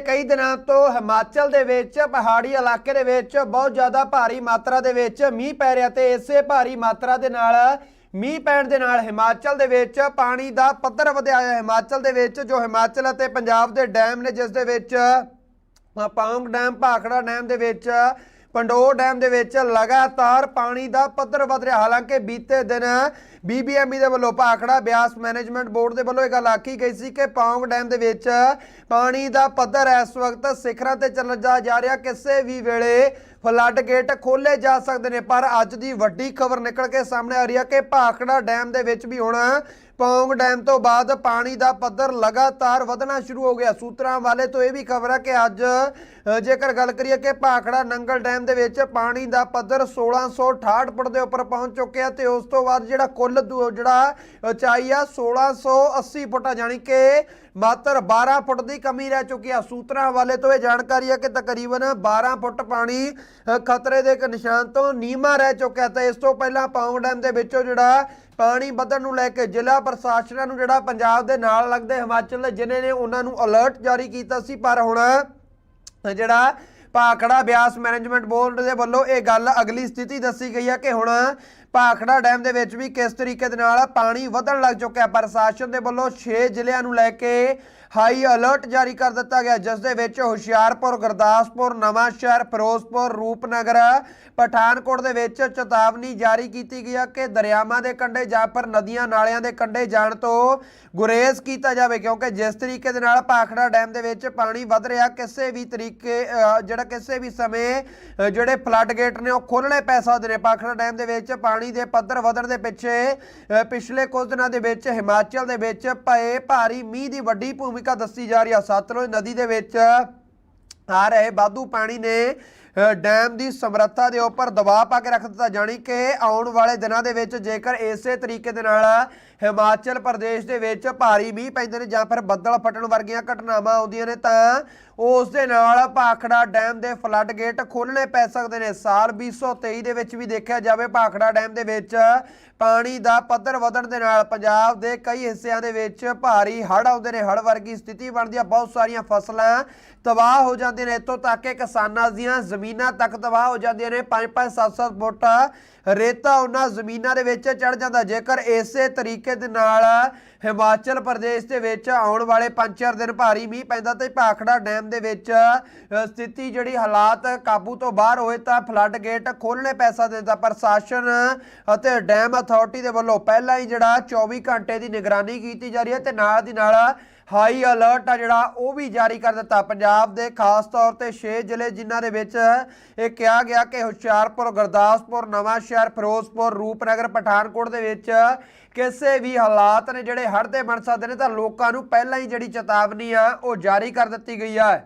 ਕਈ ਦਿਨਾਂ ਤੋਂ ਹਿਮਾਚਲ ਦੇ ਵਿੱਚ ਪਹਾੜੀ ਇਲਾਕੇ ਦੇ ਵਿੱਚ ਬਹੁਤ ਜ਼ਿਆਦਾ ਭਾਰੀ ਮਾਤਰਾ ਦੇ ਵਿੱਚ ਮੀਂਹ ਪੈ ਰਿਹਾ ਤੇ ਇਸੇ ਭਾਰੀ ਮਾਤਰਾ ਦੇ ਨਾਲ ਮੀਂਹ ਪੈਣ ਦੇ ਨਾਲ ਹਿਮਾਚਲ ਦੇ ਵਿੱਚ ਪਾਣੀ ਦਾ ਪੱਧਰ ਵਧਿਆ ਹੈ ਹਿਮਾਚਲ ਦੇ ਵਿੱਚ ਜੋ ਹਿਮਾਚਲ ਅਤੇ ਪੰਜਾਬ ਦੇ ਡੈਮ ਨੇ ਜਿਸ ਦੇ ਵਿੱਚ ਅ, ਪੌਂਗ ਡੈਮ ਭਾਖੜਾ ਡੈਮ ਦੇ ਵਿੱਚ ਪੰਡੋਰ ਡੈਮ ਦੇ ਵਿੱਚ ਲਗਾਤਾਰ ਪਾਣੀ ਦਾ ਪੱਧਰ ਵਧ ਰਿਹਾ। ਹਾਲਾਂਕਿ ਬੀਤੇ ਦਿਨ ਬੀਬੀਐਮਈ ਦੇ ਵੱਲੋਂ ਭਾਖੜਾ ਬਿਆਸ ਮੈਨੇਜਮੈਂਟ ਬੋਰਡ ਦੇ ਵੱਲੋਂ ਇਹ ਗੱਲ ਆਖੀ ਗਈ ਸੀ ਕਿ ਪੌਂਗ ਡੈਮ ਦੇ ਵਿੱਚ ਪਾਣੀ ਦਾ ਪੱਧਰ ਇਸ ਵਕਤ ਸਿਖਰਾਂ ਤੇ ਚੱਲ ਜਾ ਰਿਹਾ। ਕਿਸੇ ਵੀ ਵੇਲੇ ਫਲੱਡ ਗੇਟ ਖੋਲੇ ਜਾ ਸਕਦੇ ਨੇ, ਪਰ ਅੱਜ ਦੀ ਵੱਡੀ ਖਬਰ ਨਿਕਲ ਕੇ ਸਾਹਮਣੇ ਆ ਰਹੀ ਹੈ ਕਿ ਭਾਖੜਾ ਡੈਮ ਦੇ ਵਿੱਚ ਵੀ ਹੁਣ ਪੌਂਗ ਡੈਮ ਤੋਂ ਬਾਅਦ ਪਾਣੀ ਦਾ ਪੱਧਰ ਲਗਾਤਾਰ ਵਧਣਾ ਸ਼ੁਰੂ ਹੋ ਗਿਆ। ਸੂਤਰਾਂ ਵਾਲੇ ਤੋਂ ਇਹ ਵੀ ਖਬਰ ਹੈ ਕਿ ਅੱਜ ਜੇਕਰ ਗੱਲ ਕਰੀਏ ਕਿ ਭਾਖੜਾ ਨੰਗਲ ਡੈਮ ਦੇ ਵਿੱਚ ਪਾਣੀ ਦਾ ਪੱਧਰ 1668 ਫੁੱਟ ਦੇ ਉੱਪਰ ਪਹੁੰਚ ਚੁੱਕਿਆ ਤੇ ਉਸ ਤੋਂ ਬਾਅਦ ਜਿਹੜਾ ਕੁੱਲ ਜਿਹੜਾ ਉਚਾਈ ਆ 1680 ਫੁੱਟ ਆ, ਜਾਣੀ ਕਿ ਮਾਤਰ 12 ਫੁੱਟ ਦੀ ਕਮੀ ਰਹਿ ਚੁੱਕੀ ਆ। ਸੂਤਰਾਂ ਵਾਲੇ ਤੋਂ ਇਹ ਜਾਣਕਾਰੀ ਹੈ ਕਿ ਤਕਰੀਬਨ 12 ਫੁੱਟ ਪਾਣੀ ਖਤਰੇ ਦੇ ਇੱਕ ਨਿਸ਼ਾਨ ਤੋਂ ਨੀਮਾ ਰਹਿ ਚੁੱਕਿਆ ਤੇ ਇਸ ਤੋਂ ਪਹਿਲਾਂ ਪੌਂਗ ਡੈਮ ਦੇ ਵਿੱਚੋਂ ਜਿਹੜਾ ਪਾਣੀ ਵਧਣ ਨੂੰ ਲੈ ਕੇ ਜ਼ਿਲ੍ਹਾ ਪ੍ਰਸ਼ਾਸਨਾਂ ਨੂੰ ਜਿਹੜਾ ਪੰਜਾਬ ਦੇ ਨਾਲ ਲੱਗਦੇ ਹਿਮਾਚਲ ਦੇ ਜ਼ਿਲ੍ਹੇ ਨੇ ਉਹਨਾਂ ਨੂੰ ਅਲਰਟ ਜਾਰੀ ਕੀਤਾ ਸੀ, ਪਰ ਹੁਣ ਜਿਹੜਾ ਭਾਖੜਾ ਬਿਆਸ ਮੈਨੇਜਮੈਂਟ ਬੋਰਡ ਦੇ ਵੱਲੋਂ ਇਹ ਗੱਲ ਅਗਲੀ ਸਥਿਤੀ ਦੱਸੀ ਗਈ ਹੈ ਕਿ ਹੁਣ ਭਾਖੜਾ ਡੈਮ ਦੇ ਵਿੱਚ ਵੀ ਕਿਸ ਤਰੀਕੇ ਦੇ ਨਾਲ ਪਾਣੀ ਵਧਣ ਲੱਗ ਚੁੱਕਿਆ, ਪ੍ਰਸ਼ਾਸਨ ਦੇ ਵੱਲੋਂ 6 ਜ਼ਿਲ੍ਹਿਆਂ ਨੂੰ ਲੈ ਕੇ ਹਾਈ ਅਲਰਟ ਜਾਰੀ ਕਰ ਦਿੱਤਾ ਗਿਆ, ਜਿਸ ਦੇ ਵਿੱਚ ਹੁਸ਼ਿਆਰਪੁਰ, ਗੁਰਦਾਸਪੁਰ ਨਵਾਂ ਸ਼ਹਿਰ ਫਿਰੋਜ਼ਪੁਰ, ਰੂਪਨਗਰ, ਪਠਾਨਕੋਟ ਦੇ ਵਿੱਚ ਚੇਤਾਵਨੀ ਜਾਰੀ ਕੀਤੀ ਗਈ ਹੈ ਕਿ ਦਰਿਆਵਾਂ ਦੇ ਕੰਢੇ ਜਾਂ ਫਿਰ ਨਦੀਆਂ ਨਾਲਿਆਂ ਦੇ ਕੰਢੇ ਜਾਣ ਤੋਂ ਗੁਰੇਜ਼ ਕੀਤਾ ਜਾਵੇ, ਕਿਉਂਕਿ ਜਿਸ ਤਰੀਕੇ ਦੇ ਨਾਲ ਭਾਖੜਾ ਡੈਮ ਦੇ ਵਿੱਚ ਪਾਣੀ ਵੱਧ ਰਿਹਾ, ਕਿਸੇ ਵੀ ਤਰੀਕੇ ਜਿਹੜਾ ਕਿਸੇ ਵੀ ਸਮੇਂ ਜਿਹੜੇ ਫਲੱਡ ਗੇਟ ਨੇ ਉਹ ਖੋਲਣੇ ਪੈ ਸਕਦੇ ਨੇ, ਭਾਖੜਾ ਡੈਮ ਦੇ ਵਿੱਚ ਪਾਣੀ ਪਾਣੀ ਦੇ ਪੱਧਰ ਵਧਣ ਦੇ ਪਿੱਛੇ ਅ, ਪਿਛਲੇ ਕੁਝ ਦਿਨਾਂ ਦੇ ਵਿੱਚ ਹਿਮਾਚਲ ਦੇ ਵਿੱਚ ਪਏ ਭਾਰੀ ਮੀਂਹ ਦੀ ਵੱਡੀ ਭੂਮਿਕਾ ਦੱਸੀ ਜਾ ਰਹੀ ਹੈ ਸਤਲੁਜ ਨਦੀ ਦੇ ਵਿੱਚ ਆ ਰਹੇ ਵਾਧੂ ਪਾਣੀ ਨੇ ਡੈਮ ਦੀ ਸਮਰੱਥਾ ਦੇ ਉੱਪਰ ਦਬਾਅ ਪਾ ਕੇ ਰੱਖ ਦਿੱਤਾ, ਜਾਣੀ ਕਿ ਆਉਣ ਵਾਲੇ ਦਿਨਾਂ ਦੇ ਵਿੱਚ ਜੇਕਰ ਇਸੇ ਤਰੀਕੇ ਦੇ ਨਾਲ ਹਿਮਾਚਲ ਪ੍ਰਦੇਸ਼ ਦੇ ਵਿੱਚ ਭਾਰੀ ਮੀਂਹ ਪੈਂਦੇ ਨੇ ਜਾਂ ਫਿਰ ਬੱਦਲ ਫਟਣ ਵਰਗੀਆਂ ਘਟਨਾਵਾਂ ਆਉਂਦੀਆਂ ਨੇ, ਤਾਂ ਉਸ ਦੇ ਨਾਲ ਭਾਖੜਾ ਡੈਮ ਦੇ ਫਲੱਡ ਗੇਟ ਖੋਲਣੇ ਪੈ ਸਕਦੇ ਨੇ। ਸਾਲ 2023 ਦੇ ਵਿੱਚ ਵੀ ਦੇਖਿਆ ਜਾਵੇ, ਭਾਖੜਾ ਡੈਮ ਦੇ ਵਿੱਚ ਪਾਣੀ ਦਾ ਪੱਧਰ ਵਧਣ ਦੇ ਨਾਲ ਪੰਜਾਬ ਦੇ ਕਈ ਹਿੱਸਿਆਂ ਦੇ ਵਿੱਚ ਭਾਰੀ ਹੜ੍ਹ ਆਉਂਦੇ ਨੇ। ਹੜ੍ਹ ਵਰਗੀ ਸਥਿਤੀ ਬਣਦੀ ਆ, ਬਹੁਤ ਸਾਰੀਆਂ ਫਸਲਾਂ ਤਬਾਹ ਹੋ ਜਾਂਦੀਆਂ ਨੇ। ਇੱਥੋਂ ਤੱਕ ਕਿ ਕਿਸਾਨਾਂ ਦੀਆਂ ਜ਼ਮੀਨਾਂ ਜ਼ਮੀਨਾਂ ਤੱਕ ਤਬਾਹ ਹੋ ਜਾਂਦੀਆਂ ਨੇ। 5-5 7-7 ਫੁੱਟ ਰੇਤਾ ਉਹਨਾਂ ਜ਼ਮੀਨਾਂ ਦੇ ਵਿੱਚ ਚੜ ਜਾਂਦਾ। ਜੇਕਰ ਇਸੇ ਤਰੀਕੇ ਦੇ ਨਾਲ ਹਿਮਾਚਲ ਪ੍ਰਦੇਸ਼ ਦੇ ਵਿੱਚ ਆਉਣ ਵਾਲੇ 5-4 ਦਿਨ ਭਾਰੀ ਮੀਂਹ ਪੈਂਦਾ ਤੇ ਭਾਖੜਾ ਡੈਮ ਦੇ ਵਿੱਚ ਸਥਿਤੀ ਜਿਹੜੀ ਹਾਲਾਤ ਕਾਬੂ ਤੋਂ ਬਾਹਰ ਹੋਏ ਤਾਂ ਫਲੱਡ ਗੇਟ ਖੋਲਣੇ ਪੈ ਸਕਦੇ ਤਾਂ ਪ੍ਰਸ਼ਾਸਨ ਅਤੇ ਡੈਮ ਅਥਾਰਟੀ ਦੇ ਵੱਲੋਂ ਪਹਿਲਾਂ ਹੀ ਜਿਹੜਾ 24 ਘੰਟੇ ਦੀ ਨਿਗਰਾਨੀ ਕੀਤੀ ਜਾ ਰਹੀ ਹੈ ਤੇ ਨਾਲ ਦੀ ਨਾਲ ਹਾਈ ਅਲਰਟ ਆ ਜਿਹੜਾ, ਉਹ ਵੀ ਜਾਰੀ ਕਰ ਦਿੱਤਾ। ਪੰਜਾਬ ਦੇ ਖਾਸ ਤੌਰ ਤੇ 6 ਜ਼ਿਲ੍ਹੇ ਜਿਨ੍ਹਾਂ ਦੇ ਵਿੱਚ ਇਹ ਕਿਹਾ ਗਿਆ ਕਿ ਹੁਸ਼ਿਆਰਪੁਰ, ਗੁਰਦਾਸਪੁਰ ਨਵਾਂ ਸ਼ਹਿਰ ਫਿਰੋਜ਼ਪੁਰ, ਰੂਪਨਗਰ, ਪਠਾਨਕੋਟ ਦੇ ਵਿੱਚ ਕਿਸੇ ਵੀ ਹਾਲਾਤ ਨੇ ਜਿਹੜੇ ਹੜ੍ਹ ਦੇ ਬਣ ਸਕਦੇ ਨੇ, ਤਾਂ ਲੋਕਾਂ ਨੂੰ ਪਹਿਲਾਂ ਹੀ ਜਿਹੜੀ ਚੇਤਾਵਨੀ ਆ, ਉਹ ਜਾਰੀ ਕਰ ਦਿੱਤੀ ਗਈ ਆ।